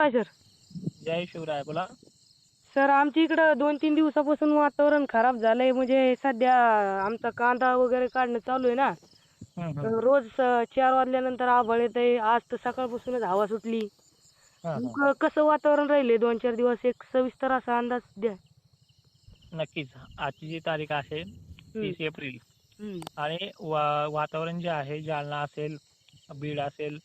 काय सर जय शिवराय बोला. सर आमच्या इकडं दोन तीन दिवसापासून वातावरण खराब झालंय. म्हणजे सध्या आमचा कांदा वगैरे काढणं चालू आहे ना. हम्म, हम्म. तर रोज चार वाजल्यानंतर आभाळ येतंय. आज तर सकाळपासूनच हवा सुटली. हा, हा. मग कसं वातावरण राहिले दोन चार दिवस? एक सविस्तर असा अंदाज द्या. नक्कीच. आजची जी तारीख आहे हम्म, तीस एप्रिल. हम्म. आणि वा वातावरण जे आहे जालना असेल बीड असेल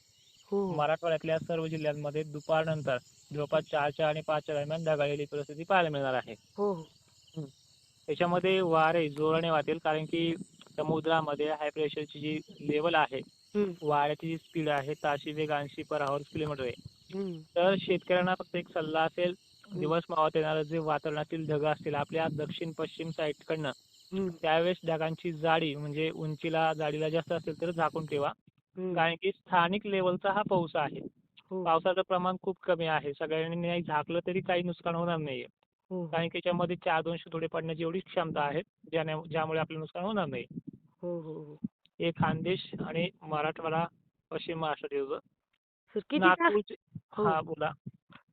मराठवाड्यातल्या सर्व जिल्ह्यांमध्ये दुपारनंतर जवळपास चारच्या आणि पाचच्या दरम्यान ढगाळलेली परिस्थिती पाहायला मिळणार आहे. हो हो. त्याच्यामध्ये वारे जोराने वाहतील कारण की समुद्रामध्ये हाय प्रेशरची जी लेवल आहे वाऱ्याची जी स्पीड आहे ताशी वेग ऐंशी पर आवर किलोमीटर आहे. तर शेतकऱ्यांना फक्त एक सल्ला असेल दिवस मावत येणारं जे वातावरणातील ढग असतील आपल्या दक्षिण पश्चिम साईडकडनं हम्म, त्यावेळेस ढगांची जाडी म्हणजे उंचीला जाडीला जास्त असेल तर झाकून ठेवा. कारण की स्थानिक लेवलचा हा पाऊस आहे. हो, पावसाचं प्रमाण खूप कमी आहे. सगळ्यांनी नाही झाकलं तरी काही नुकसान होणार नाहीये. हो, कारण की याच्यामध्ये चार दोनशे थोडे पडण्याची एवढी क्षमता आहे ज्याने ज्यामुळे आपलं नुकसान होणार नाही. हो, हो, हो. हे खानदेश आणि मराठवाडा पश्चिम महाराष्ट्र नागपूरचे हो. हा बोला.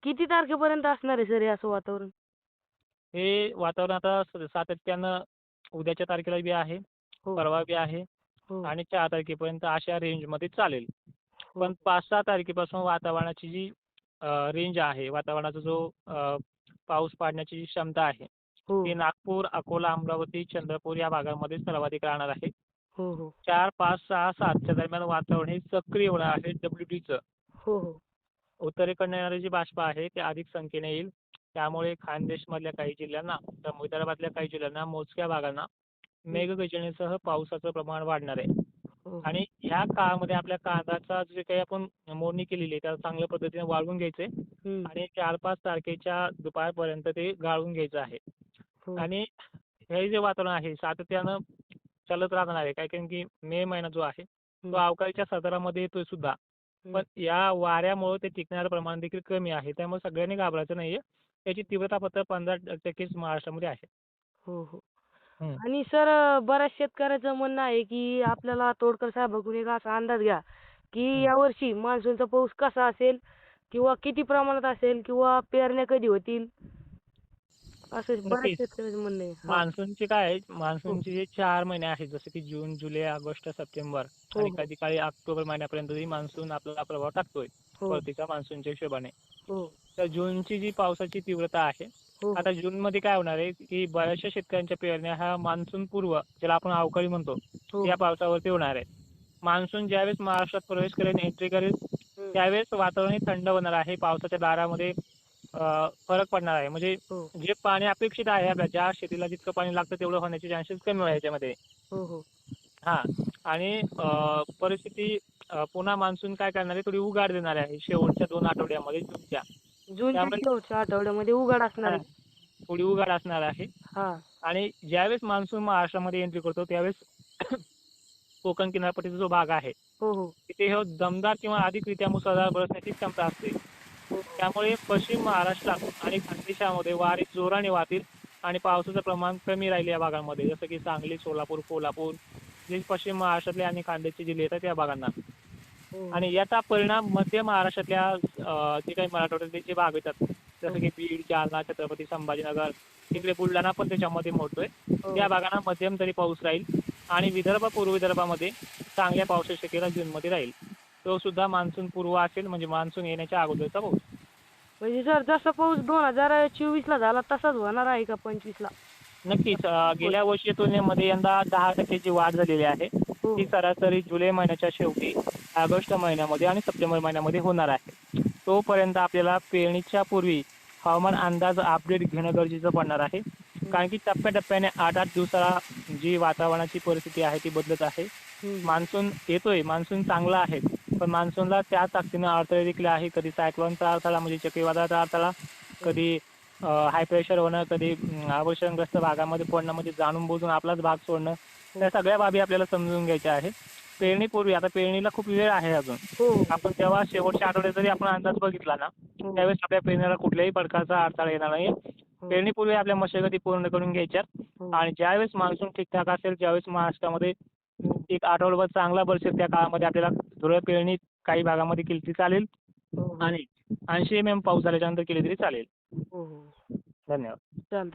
किती तारखेपर्यंत असणार आहे सर हे असं वातावरण? हे वातावरण आता सातत्यानं उद्याच्या तारखेला बी आहे. हो. परवा बी आहे. हो आणि चार तारखेपर्यंत अशा रेंजमध्ये चालेल. हो. पण पाच सहा तारखेपासून वातावरणाची जी रेंज आहे वातावरणाचा जो पाऊस पाडण्याची जी क्षमता आहे हो. ती नागपूर अकोला अमरावती चंद्रपूर या भागामध्ये सर्वाधिक राहणार आहे. हो हो. चार पाच सहा सातच्या दरम्यान वातावरण हे सक्रिय होणार आहे डब्ल्यू डीचं हो हो. उत्तरेकडनं येणारे जे बाष्प आहे ते अधिक संख्येने येईल. त्यामुळे खानदेशमधल्या काही जिल्ह्यांना तर विदर्भातल्या काही जिल्ह्यांना मोजक्या भागांना मेघगर्जनेसह पावसाचं प्रमाण वाढणार आहे. हो. आणि ह्या काळामध्ये आपल्या कांद्याचा जे काही आपण मोडणी केलेली आहे त्याला चांगल्या पद्धतीने वाळवून घ्यायचे हम्म, आणि चार पाच तारखेच्या दुपारपर्यंत ते गाळून घ्यायचं आहे. हो. आणि हे जे वातावरण आहे सातत्यानं चालत राहणार आहे. काय कारण की मे महिना जो आहे तो. अवकाळीच्या सदरामध्ये येतोय सुद्धा. पण या वाऱ्यामुळे ते टिकण्याचं प्रमाण देखील कमी आहे. त्यामुळे सगळ्यांनी घाबरायचं नाहीये. त्याची तीव्रता फक्त पंधरा टक्केच महाराष्ट्रामध्ये आहे. हो हो. आणि सर बऱ्याच शेतकऱ्याचं म्हणणं आहे की आपल्याला तोडकर साहेबाकडून एक असा अंदाज घ्या की हम्म. यावर्षी मान्सूनचा पाऊस कसा असेल किंवा किती प्रमाणात असेल किंवा पेरण्या कधी होतील असं बऱ्याच नक्कीच. शेतकऱ्याचं म्हणणं आहे हा. मान्सूनचे काय आहे मान्सूनचे जे चार महिने आहेत जसे की जून जुलै ऑगस्ट सप्टेंबर हो, आणि हो. कधी काळी ऑक्टोबर महिन्यापर्यंतही मान्सून आपला प्रभाव टाकतोय हो परतीचा मान्सूनच्या हिशोबाने हो तर जूनची जी पावसाची तीव्रता आहे हो. आता जून मध्ये काय होणार आहे की बऱ्याचशा शेतकऱ्यांच्या पेरण्या ह्या मान्सून पूर्व ज्याला आपण अवकाळी म्हणतो हो. या पावसावरती होणार आहे. मान्सून ज्यावेळेस महाराष्ट्रात प्रवेश करेल एंट्री करेल हम्म. त्यावेळेस वातावरण हे थंड होणार आहे पावसाच्या दारामध्ये अं, फरक पडणार आहे. म्हणजे हो. जे पाणी अपेक्षित आहे आपल्या ज्या शेतीला जितकं पाणी लागतं तेवढं होण्याचे चान्सेस कमी आहे याच्यामध्ये. हो हो. हा. आणि अं, परिस्थिती अं, पुन्हा मान्सून काय करणार आहे थोडी उघाड देणार आहे शेवटच्या दोन आठवड्यामध्ये जूनच्या. जूनच्या शेवटच्या आठवड्यामध्ये उघड असणार आहे. थोडी उघाड असणार आहे. हा. आणि ज्यावेळेस मान्सून महाराष्ट्रामध्ये एंट्री करतो त्यावेळेस कोकण किनारपट्टीचा जो भाग आहे हो हो. तिथे हे दमदार किंवा अधिकरित्या मुसळधार बरसण्याची क्षमता असते. हो. त्यामुळे पश्चिम महाराष्ट्रात आणि खानदेशामध्ये वारे जोराने वाहतील आणि पावसाचं प्रमाण कमी राहील या भागांमध्ये. जसं की सांगली सोलापूर कोल्हापूर जे पश्चिम महाराष्ट्रातले आणि खानदेशचे जिल्हे येतात त्या भागांना. आणि याचा परिणाम मध्य महाराष्ट्रातल्या जे काही मराठवाड्यातले जे भाग येतात जसं की बीड जालना छत्रपती संभाजीनगर तिकडे बुलढाणा पण त्याच्यामध्ये मोडतोय. हो. त्या भागांना मध्यम तरी पाऊस राहील आणि विदर्भ पूर्व विदर्भामध्ये चांगल्या पावसाची शक्यता जूनमध्ये राहील. तो सुद्धा मान्सून पूर्व असेल म्हणजे मान्सून येण्याच्या अगोदरचा पाऊस. म्हणजे सर जसा पाऊस दोन हजार चोवीस ला झाला तसाच होणार आहे का पंचवीस ला नक्कीच गेल्या वर्षी तुलनेमध्ये यंदा दहा टक्क्याची वाढ झालेली आहे. हो. ती सरासरी जुलै महिन्याच्या शेवटी ऑगस्ट महिन्यामध्ये आणि सप्टेंबर महिन्यामध्ये होणार आहे. तोपर्यंत आपल्याला पेरणीच्या पूर्वी हवामान अंदाज अपडेट घेणं गरजेचं पडणार आहे. कारण की टप्प्याटप्प्याने आठ आठ दिवसाला जी वातावरणाची परिस्थिती आहे ती बदलत आहे. मान्सून येतोय मान्सून चांगला आहे. पण मान्सूनला त्या ताकदीनं अडथळे देखील आहे. कधी सायक्लोनचा अडथळा म्हणजे चक्रीवादळाचा अडथळा कधी हाय प्रेशर होणं कधी अं, अवर्षणग्रस्त भागामध्ये पडणं म्हणजे जाणून बुजून आपलाच भाग सोडणं त्या सगळ्या बाबी आपल्याला समजून घ्यायच्या आहेत. पेरणीपूर्वी आता पेरणीला खूप वेळ आहे अजून. हो. आपण तेव्हा शेवटच्या आठवड्यात जरी आपण अंदाज बघितला ना हो. त्यावेळेस आपल्या पेरणीला कुठल्याही प्रकारचा अडथळा येणार नाही हो. पेरणीपूर्वी आपल्या मशागती पूर्ण करून घ्यायच्या. आणि ज्यावेळेस मान्सून ठीकठाक असेल त्यावेळेस महाराष्ट्रामध्ये एक आठवडाभर चांगला बरसेल त्या काळामध्ये आपल्याला धुरळ पेरणी काही भागामध्ये केली तरी चालेल. आणि ऐंशी एम एम पाऊस झाल्याच्यानंतर केली तरी चालेल. धन्यवाद.